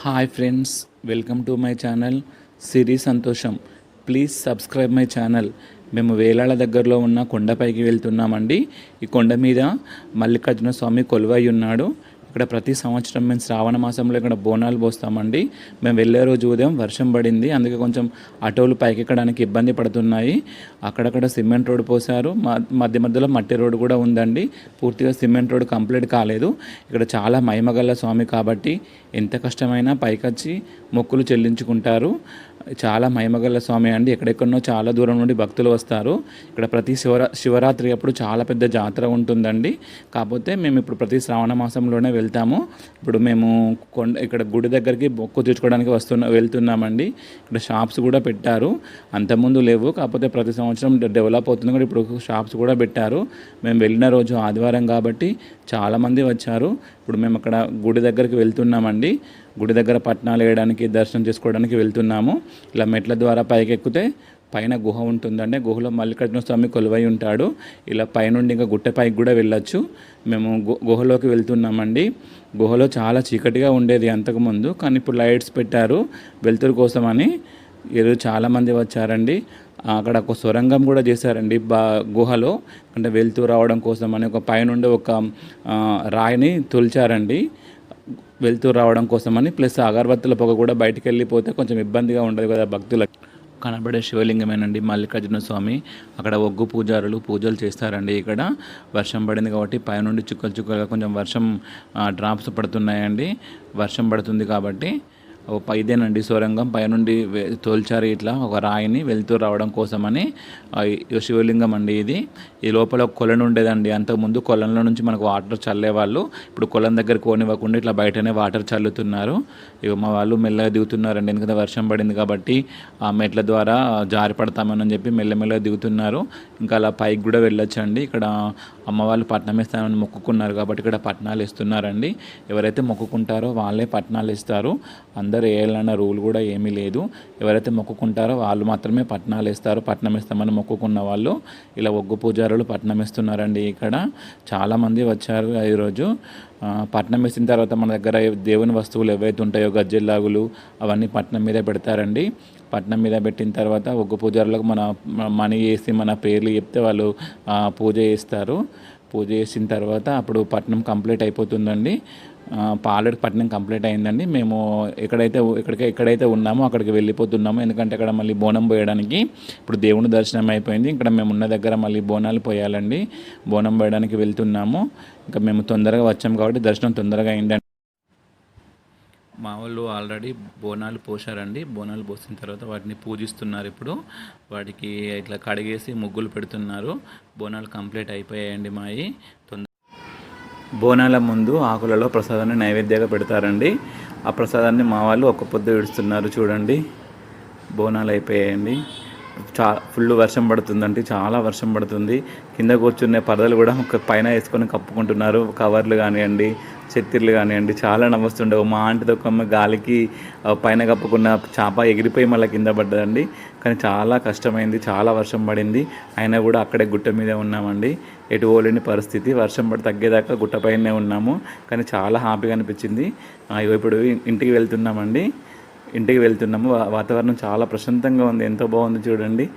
Hi friends welcome to my channel Siri Santosham please subscribe my channel మేము వేలాల దగ్గరలో ఉన్న కొండపైకి వెళ్తున్నామండి. ఈ కొండ మీద మల్లికార్జున స్వామి కొలువై ఉన్నాడు. ఇక్కడ ప్రతి సంవత్సరం మేము శ్రావణ మాసంలో ఇక్కడ బోనాలు పోస్తామండి. మేము వెళ్ళే రోజు ఉదయం వర్షం పడింది. అందుకే కొంచెం ఆటోలు పైకెక్కడానికి ఇబ్బంది పడుతున్నాయి. అక్కడక్కడ సిమెంట్ రోడ్ పోసారు మ- మధ్య మధ్యలో మట్టి రోడ్ కూడా ఉందండి. పూర్తిగా సిమెంట్ రోడ్ కంప్లీట్ కాలేదు. ఇక్కడ చాలా మహిమగల స్వామి కాబట్టి ఎంత కష్టమైనా పైకొచ్చి మొక్కులు చెల్లించుకుంటారు. చాలా మహిమగల స్వామి అండి. ఎక్కడెక్కడనో చాలా దూరం నుండి భక్తులు వస్తారు. ఇక్కడ ప్రతి శివరా శివరాత్రి అప్పుడు చాలా పెద్ద జాతర ఉంటుందండి. కాకపోతే మేము ఇప్పుడు ప్రతి శ్రావణ మాసంలోనే వెళ్తాము. ఇప్పుడు మేము కొండ ఇక్కడ గుడి దగ్గరికి బొక్కు తీర్చుకోవడానికి వస్తున్న వెళ్తున్నామండి. ఇక్కడ షాప్స్ కూడా పెట్టారు. అంతకుముందు లేవు. కాకపోతే ప్రతి సంవత్సరం డెవలప్ అవుతుంది. కూడా ఇప్పుడు షాప్స్ కూడా పెట్టారు. మేము వెళ్ళిన రోజు ఆదివారం కాబట్టి చాలామంది వచ్చారు. ఇప్పుడు మేము అక్కడ గుడి దగ్గరికి వెళ్తున్నామండి. గుడి దగ్గర పట్నాలు వేయడానికి దర్శనం చేసుకోవడానికి వెళ్తున్నాము. ఇలా మెట్ల ద్వారా పైకెక్కితే పైన గుహ ఉంటుందంటే గుహలో మల్లికార్జున స్వామి కొలువై ఉంటాడు. ఇలా పైనుండి ఇంకా గుట్టపైకి కూడా వెళ్ళొచ్చు. మేము గు- గుహలోకి వెళ్తున్నామండి. గుహలో చాలా చీకటిగా ఉండేది అంతకుముందు కానీ ఇప్పుడు లైట్స్ పెట్టారు. వెలుతురు కోసమని ఈరోజు చాలామంది వచ్చారండి. అక్కడ ఒక సొరంగం కూడా చేశారండి బా గుహలో. అంటే వెళ్తూ రావడం కోసం అని ఒక పైనుండి ఒక రాయిని తొలిచారండి. వెళ్తూ రావడం కోసమని ప్లస్ అగరబత్తుల పొగ కూడా బయటికి వెళ్ళిపోతే కొంచెం ఇబ్బందిగా ఉండదు కదా భక్తులకు. కనబడే శివలింగమేనండి మల్లికార్జున స్వామి. అక్కడ ఒగ్గు పూజారులు పూజలు చేస్తారండి ఇక్కడ. వర్షం పడింది కాబట్టి పైనుండి చుక్కలు చుక్కలుగా కొంచెం వర్షం డ్రాప్స్ పడుతున్నాయండి. వర్షం పడుతుంది కాబట్టి ఇదేనండి సొరంగం. పైనుండి తోల్చారు ఇట్లా ఒక రాయిని వెళ్తూ రావడం కోసమని శివలింగం అండి ఇది. ఈ లోపల ఒక కొలను ఉండేదండి. అంతకుముందు కొలంలో నుంచి మనకు వాటర్ చల్లేవాళ్ళు ఇప్పుడు కొలం దగ్గర కోనివ్వకుండా ఇట్లా బయటనే వాటర్ చల్లుతున్నారు. ఇక మా వాళ్ళు మెల్లగా దిగుతున్నారండి. ఎందుకంటే వర్షం పడింది కాబట్టి ఆ మెట్ల ద్వారా జారి పడతామని చెప్పి మెల్లమెల్లగా దిగుతున్నారు. ఇంకా అలా పైకి కూడా వెళ్ళొచ్చండి. ఇక్కడ అమ్మవాళ్ళు పట్నం వేస్తామని మొక్కుకున్నారు కాబట్టి ఇక్కడ పట్నాలు ఇస్తున్నారండి. ఎవరైతే మొక్కుకుంటారో వాళ్ళే పట్నాలు ఇస్తారు. అందరు వేయాలన్న రూల్ కూడా ఏమీ లేదు. ఎవరైతే మొక్కుకుంటారో వాళ్ళు మాత్రమే పట్నాలు ఇస్తారు పట్నం ఇస్తామని మొక్కుకున్న వాళ్ళు ఇలా ఒగ్గు పూజారులు పట్నం ఇస్తున్నారండి ఇక్కడ. చాలామంది వచ్చారు ఈరోజు పట్నం వేసిన తర్వాత మన దగ్గర దేవుని వస్తువులు ఏవైతే ఉంటాయో గజ్జెల్లాగులు అవన్నీ పట్నం మీద పెడతారండి. పట్నం మీద పెట్టిన తర్వాత ఒగ్గు పూజారులకు మన మనీ వేసి మన పేర్లు చెప్తే వాళ్ళు పూజ చేస్తారు. పూజ చేసిన తర్వాత అప్పుడు పట్నం కంప్లీట్ అయిపోతుందండి. పాలెడు పట్నం కంప్లీట్ అయిందండి. మేము ఎక్కడైతే ఎక్కడికి ఎక్కడైతే ఉన్నామో అక్కడికి వెళ్ళిపోతున్నాము ఎందుకంటే అక్కడ మళ్ళీ బోనం పోయడానికి ఇప్పుడు దేవుని దర్శనం అయిపోయింది. ఇక్కడ మేము ఉన్న దగ్గర మళ్ళీ బోనాలు పోయాలండి. బోనం పోయడానికి వెళ్తున్నాము. ఇంకా మేము తొందరగా వచ్చాము కాబట్టి దర్శనం తొందరగా అయిందండి. మా వాళ్ళు ఆల్రెడీ బోనాలు పోసారండి బోనాలు పోసిన తర్వాత వాటిని పూజిస్తున్నారు ఇప్పుడు. వాటికి ఇట్లా కడిగేసి ముగ్గులు పెడుతున్నారు. బోనాలు కంప్లీట్ అయిపోయాయండి మావి తొందర బోనాల ముందు ఆకులలో ప్రసాదాన్ని నైవేద్యంగా పెడతారండి. ఆ ప్రసాదాన్ని మా వాళ్ళు ఒక్క పొద్దు విడుస్తున్నారు చూడండి. బోనాలు అయిపోయాయండి. చా ఫుల్ వర్షం పడుతుందండి. చాలా వర్షం పడుతుంది. కింద కూర్చునే పరదలు కూడా ఒక పైన వేసుకొని కప్పుకుంటున్నారు. కవర్లు కానివ్వండి చెత్తిర్లు కానివ్వండి చాలా నవ్వుస్తుండే మా ఆంటిది ఒక అమ్మ గాలికి పైన కప్పుకున్న చేప ఎగిరిపోయి మళ్ళీ కింద పడ్డదండి. కానీ చాలా కష్టమైంది చాలా వర్షం పడింది. అయినా కూడా అక్కడే గుట్ట మీద ఉన్నామండి. ఎటు పోలేని పరిస్థితి. వర్షం పడి తగ్గేదాకా గుట్టపైనే ఉన్నాము. కానీ చాలా హ్యాపీగా అనిపించింది. ఇప్పుడు ఇంటికి వెళ్తున్నామండి. ఇంటికి వెళ్తున్నాము. వాతావరణం చాలా ప్రశాంతంగా ఉంది. ఎంతో బాగుంది చూడండి.